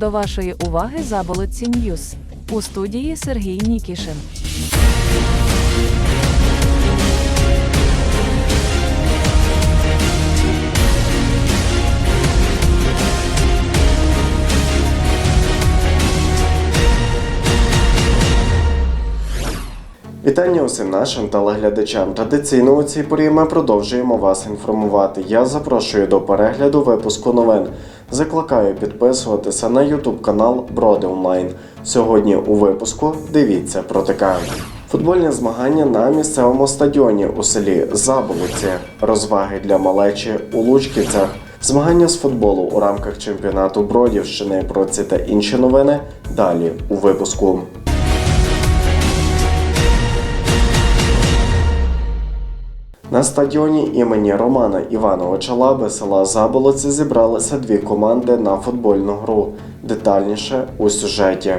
До вашої уваги заболотці Ньюс. У студії Сергій Нікішин. Вітання усім нашим телеглядачам. Традиційно у цій порі ми продовжуємо вас інформувати. Я запрошую до перегляду випуску новин. Закликаю підписуватися на YouTube канал Броди Онлайн. Сьогодні у випуску дивіться про. Футбольні змагання на місцевому стадіоні у селі Заболиці, розваги для малечі у Лучківцях, змагання з футболу у рамках чемпіонату Бродівщини. Про ці та інші новини далі у випуску. На стадіоні імені Романа Івановича Лаби села Заболоці зібралися дві команди на футбольну гру. Детальніше у сюжеті.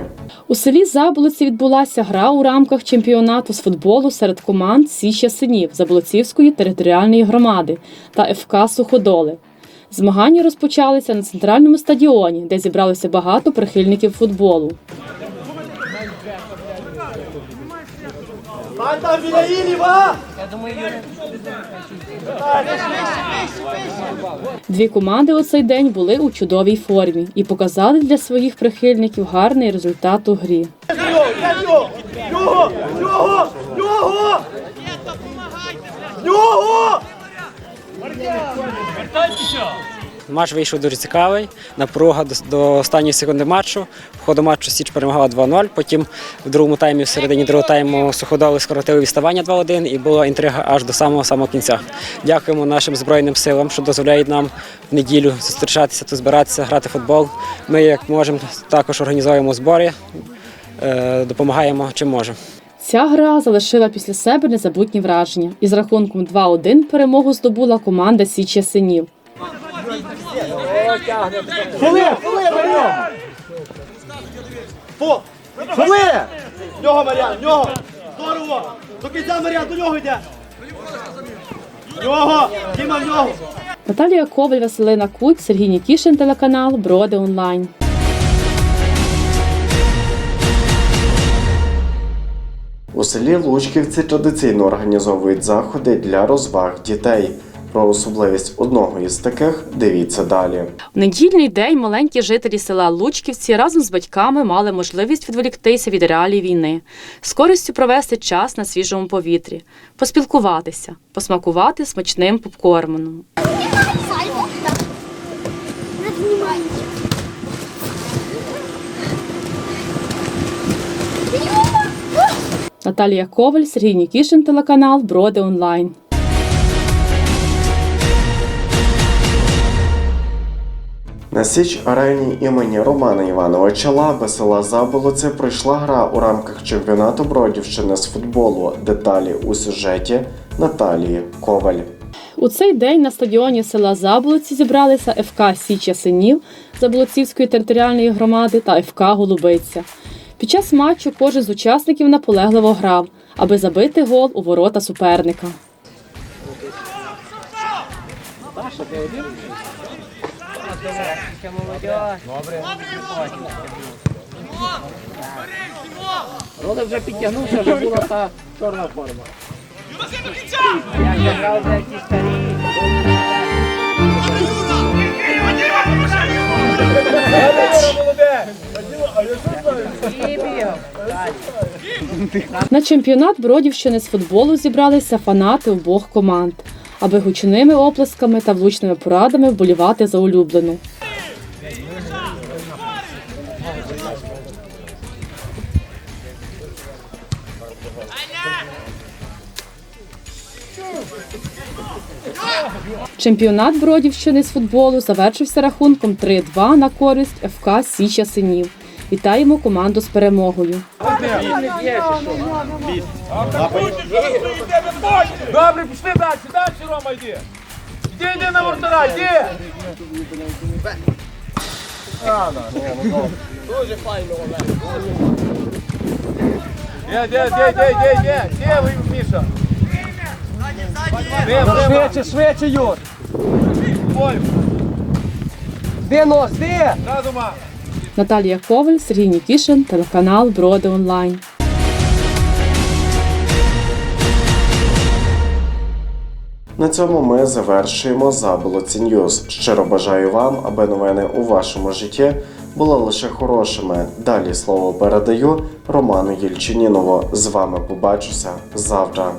У селі Заболоці відбулася гра у рамках чемпіонату з футболу серед команд Січ Ясенів Заболоцівської територіальної громади та ФК Суходоли. Змагання розпочалися на центральному стадіоні, де зібралося багато прихильників футболу. Стань там біля Іліва! Дві команди у цей день були у чудовій формі і показали для своїх прихильників гарний результат у грі. Його! Його! Його! Його! Його! Матч вийшов дуже цікавий. Напруга до, останньої секунди матчу. В ходу матчу Січ перемагала 2-0. Потім в другому таймі, в середині другого тайму, суходоли скоротили відставання 2-1 і була інтрига аж до самого самого кінця. Дякуємо нашим збройним силам, що дозволяють нам в неділю зустрічатися, тут збиратися, грати в футбол. Ми, як можемо, також організовуємо збори, е, допомагаємо чим можемо. Ця гра залишила після себе незабутні враження. Із рахунком 2-1 перемогу здобула команда Січ Ясенів. Фили на нього! По! Фили! В нього, Мар'ян, в нього! Здорово! До кінця, Мар'ян, до нього йде! В нього! Діма, в нього! Наталія Коваль, Василина Куть, Сергій Нікішин, телеканал Броди Онлайн. У селі Лучківці традиційно організовують заходи для розваг дітей. Про особливість одного із таких дивіться далі. У недільний день маленькі жителі села Лучківці разом з батьками мали можливість відволіктися від реалій війни, з користю провести час на свіжому повітрі, поспілкуватися, посмакувати смачним внимание. Наталія Коваль, Сергій Нікішин, телеканал Броди Онлайн. На Січ арені імені Романа Івановича Лаби села Заболоці пройшла гра у рамках чемпіонату Бродівщини з футболу. Деталі у сюжеті Наталії Коваль. У цей день на стадіоні села Заболоці зібралися ФК Січ Ясенів Заболоцівської територіальної громади та ФК Голубиця. Під час матчу кожен з учасників наполегливо грав, аби забити гол у ворота суперника. Роли вже підтягнувся, вже була та чорна форма. Я вже ті старі. На чемпіонат Бродівщини з футболу зібралися фанати обох команд, аби гучними оплесками та влучними порадами вболівати за улюблену. Чемпіонат Бродівщини з футболу завершився рахунком 3-2 на користь ФК Січ Ясенів. Вітаємо команду з перемогою. Добре, пішли далі, далі, Рома, йди. Йди, йди на вратара, йди. Дуже файно, Олег. Де, де, де, де, де, де, де ви, Міша? Де, де, Швидше, швидше, Юр. Де нос, де? зразу, ма. Наталія Коваль, Сергій Нікішин, телеканал Броди Онлайн. На цьому ми завершуємо Заболоці Ньюз. Щиро бажаю вам, аби новини у вашому житті були лише хорошими. Далі слово передаю Роману Єльчинінову. З вами побачуся завтра.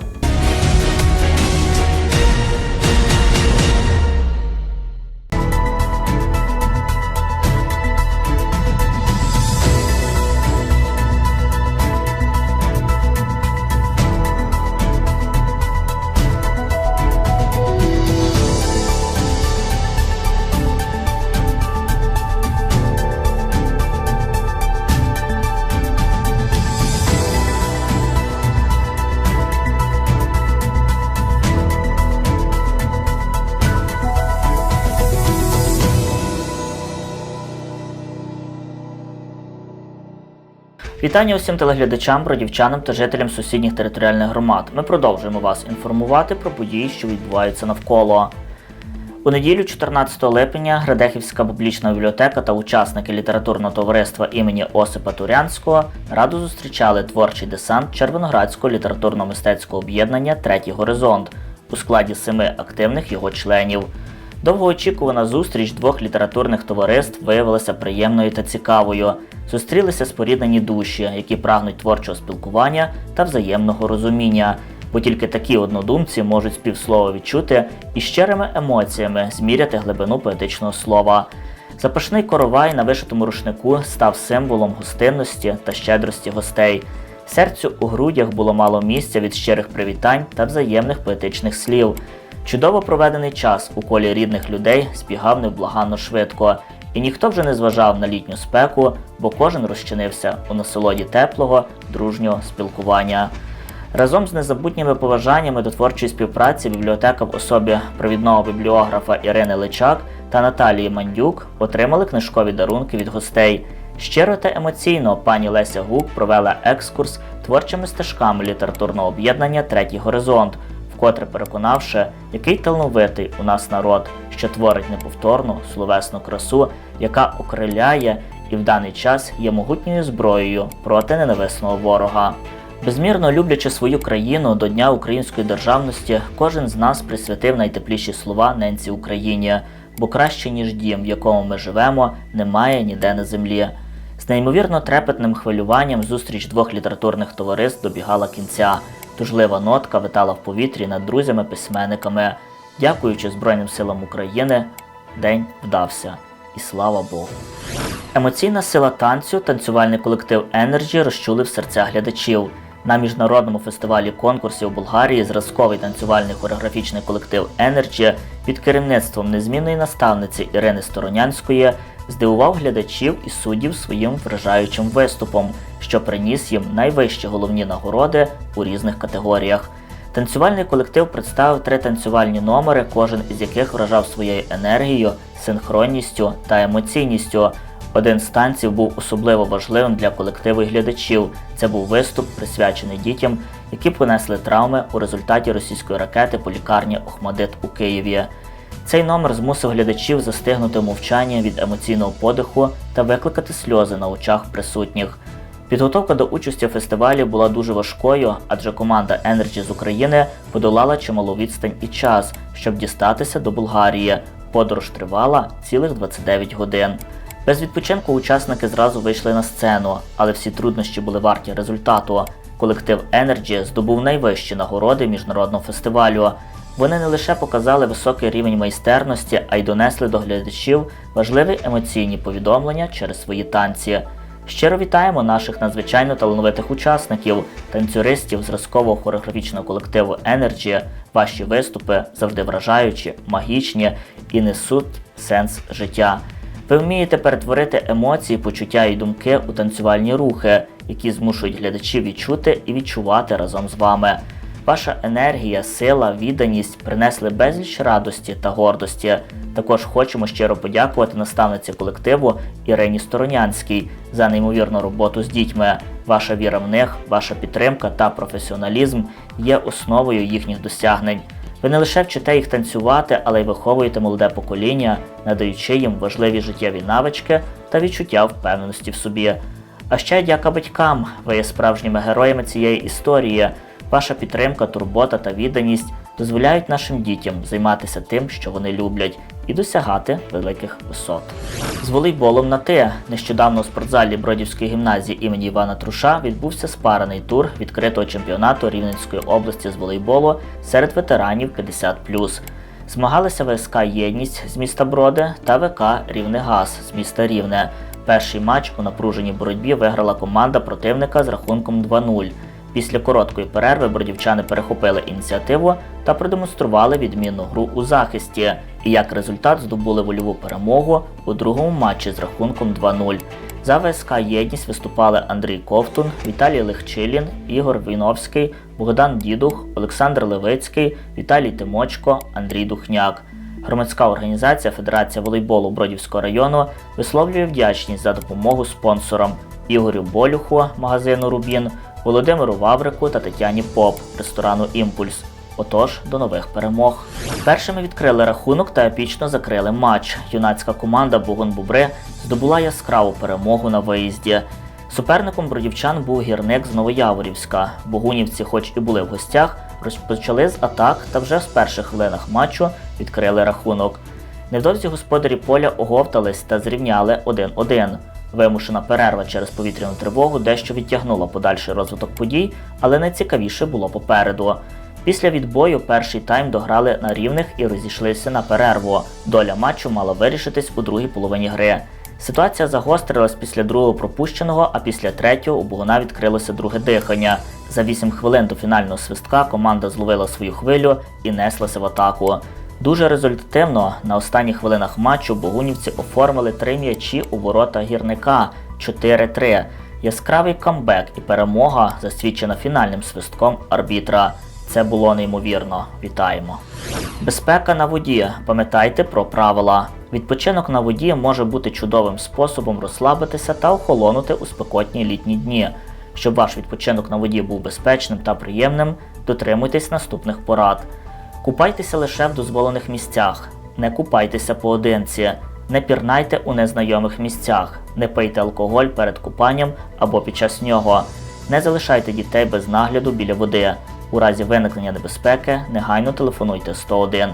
Вітання усім телеглядачам, бродівчанам та жителям сусідніх територіальних громад. Ми продовжуємо вас інформувати про події, що відбуваються навколо. У неділю, 14 липня, Градехівська публічна бібліотека та учасники літературного товариства імені Осипа Турянського радо зустрічали творчий десант Червоноградського літературно-мистецького об'єднання Третій горизонт у складі семи активних його членів. Довгоочікувана зустріч двох літературних товариств виявилася приємною та цікавою. Зустрілися споріднені душі, які прагнуть творчого спілкування та взаємного розуміння, бо тільки такі однодумці можуть співслово відчути і щирими емоціями зміряти глибину поетичного слова. Запашний коровай на вишитому рушнику став символом гостинності та щедрості гостей. Серцю у грудях було мало місця від щирих привітань та взаємних поетичних слів. Чудово проведений час у колі рідних людей збігав невблаганно швидко, і ніхто вже не зважав на літню спеку, бо кожен розчинився у насолоді теплого, дружнього спілкування. Разом з незабутніми поважаннями до творчої співпраці бібліотека в особі провідного бібліографа Ірини Личак та Наталії Мандюк отримали книжкові дарунки від гостей. Щиро та емоційно пані Леся Гук провела екскурс творчими стежками літературного об'єднання Третій горизонт, вкотре переконавши, який талановитий у нас народ, що творить неповторну словесну красу, яка окриляє і в даний час є могутньою зброєю проти ненависного ворога. Безмірно люблячи свою країну до Дня української державності, кожен з нас присвятив найтепліші слова ненці Україні, бо краще, ніж дім, в якому ми живемо, немає ніде на землі. З неймовірно трепетним хвилюванням зустріч двох літературних товариств добігала кінця. Тужлива нотка витала в повітрі над друзями-письменниками. Дякуючи Збройним силам України, день вдався. І слава Богу. Емоційна сила танцю, танцювальний колектив Energy розчулив серця глядачів. На міжнародному фестивалі конкурсів Болгарії зразковий танцювальний хореографічний колектив Energy під керівництвом незмінної наставниці Ірини Сторонянської здивував глядачів і суддів своїм вражаючим виступом, що приніс їм найвищі головні нагороди у різних категоріях. Танцювальний колектив представив три танцювальні номери, кожен із яких вражав своєю енергією, синхронністю та емоційністю. Один з танців був особливо важливим для колективу і глядачів. Це був виступ, присвячений дітям, які понесли травми у результаті російської ракети по лікарні Охмадит у Києві. Цей номер змусив глядачів застигнути в мовчанні від емоційного подиху та викликати сльози на очах присутніх. Підготовка до участі в фестивалі була дуже важкою, адже команда Energy з України подолала чималу відстань і час, щоб дістатися до Болгарії. Подорож тривала цілих 29 годин. Без відпочинку учасники зразу вийшли на сцену, але всі труднощі були варті результату. Колектив Energy здобув найвищі нагороди міжнародного фестивалю. Вони не лише показали високий рівень майстерності, а й донесли до глядачів важливі емоційні повідомлення через свої танці. Щиро вітаємо наших надзвичайно талановитих учасників, танцюристів зразкового хореографічного колективу Energy. Ваші виступи завжди вражаючі, магічні і несуть сенс життя. Ви вмієте перетворити емоції, почуття і думки у танцювальні рухи, які змушують глядачів відчути і відчувати разом з вами. Ваша енергія, сила, відданість принесли безліч радості та гордості. Також хочемо щиро подякувати наставниці колективу Ірині Сторонянській за неймовірну роботу з дітьми. Ваша віра в них, ваша підтримка та професіоналізм є основою їхніх досягнень. Ви не лише вчите їх танцювати, але й виховуєте молоде покоління, надаючи їм важливі життєві навички та відчуття впевненості в собі. А ще дяка батькам, ви є справжніми героями цієї історії. Ваша підтримка, турбота та відданість дозволяють нашим дітям займатися тим, що вони люблять, і досягати великих висот. З волейболом на ти нещодавно у спортзалі Бродівської гімназії імені Івана Труша відбувся спарений тур відкритого чемпіонату Рівненської області з волейболу серед ветеранів 50+. Змагалися ВСК Єдність з міста Броди та ВК Рівнегаз з міста Рівне. Перший матч у напруженій боротьбі виграла команда противника з рахунком 2-0. Після короткої перерви бродівчани перехопили ініціативу та продемонстрували відмінну гру у захисті, і як результат здобули вольову перемогу у другому матчі з рахунком 2-0. За ВСК Єдність виступали Андрій Ковтун, Віталій Легчилін, Ігор Війновський, Богдан Дідух, Олександр Левицький, Віталій Тимочко, Андрій Духняк. Громадська організація Федерація волейболу Бродівського району висловлює вдячність за допомогу спонсорам Ігорю Болюху, магазину Рубін, Володимиру Ваврику та Тетяні Поп, ресторану Імпульс. Отож, до нових перемог. Першими відкрили рахунок та епічно закрили матч. Юнацька команда Бугун Бубри здобула яскраву перемогу на виїзді. Суперником бродівчан був гірник з Новояворівська. Богунівці, хоч і були в гостях, розпочали з атак та вже з перших хвилинах матчу відкрили рахунок. Невдовзі господарі поля оговтались та зрівняли 1-1. Вимушена перерва через повітряну тривогу дещо відтягнула подальший розвиток подій, але найцікавіше було попереду. Після відбою перший тайм дограли на рівних і розійшлися на перерву. Доля матчу мала вирішитись у другій половині гри. Ситуація загострилась після другого пропущеного, а після третього у Богуна відкрилося друге дихання. За 8 хвилин до фінального свистка команда зловила свою хвилю і неслася в атаку. Дуже результативно на останніх хвилинах матчу богунівці оформили три м'ячі у ворота гірника 4-3. Яскравий камбек і перемога засвідчена фінальним свистком арбітра. Це було неймовірно. Вітаємо. Безпека на воді. Пам'ятайте про правила. Відпочинок на воді може бути чудовим способом розслабитися та охолонути у спекотні літні дні. Щоб ваш відпочинок на воді був безпечним та приємним, дотримуйтесь наступних порад. Купайтеся лише в дозволених місцях. Не купайтеся поодинці. Не пірнайте у незнайомих місцях. Не пийте алкоголь перед купанням або під час нього. Не залишайте дітей без нагляду біля води. У разі виникнення небезпеки негайно телефонуйте 101.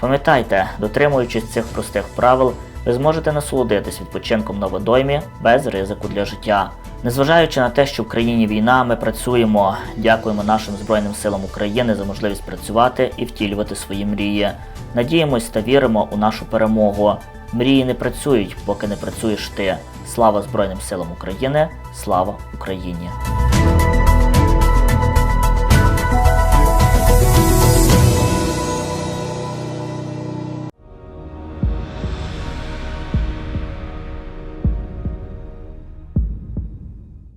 Пам'ятайте, дотримуючись цих простих правил, ви зможете насолодитись відпочинком на водоймі без ризику для життя. Незважаючи на те, що в країні війна, ми працюємо. Дякуємо нашим Збройним силам України за можливість працювати і втілювати свої мрії. Надіємось та віримо у нашу перемогу. Мрії не працюють, поки не працюєш ти. Слава Збройним силам України! Слава Україні!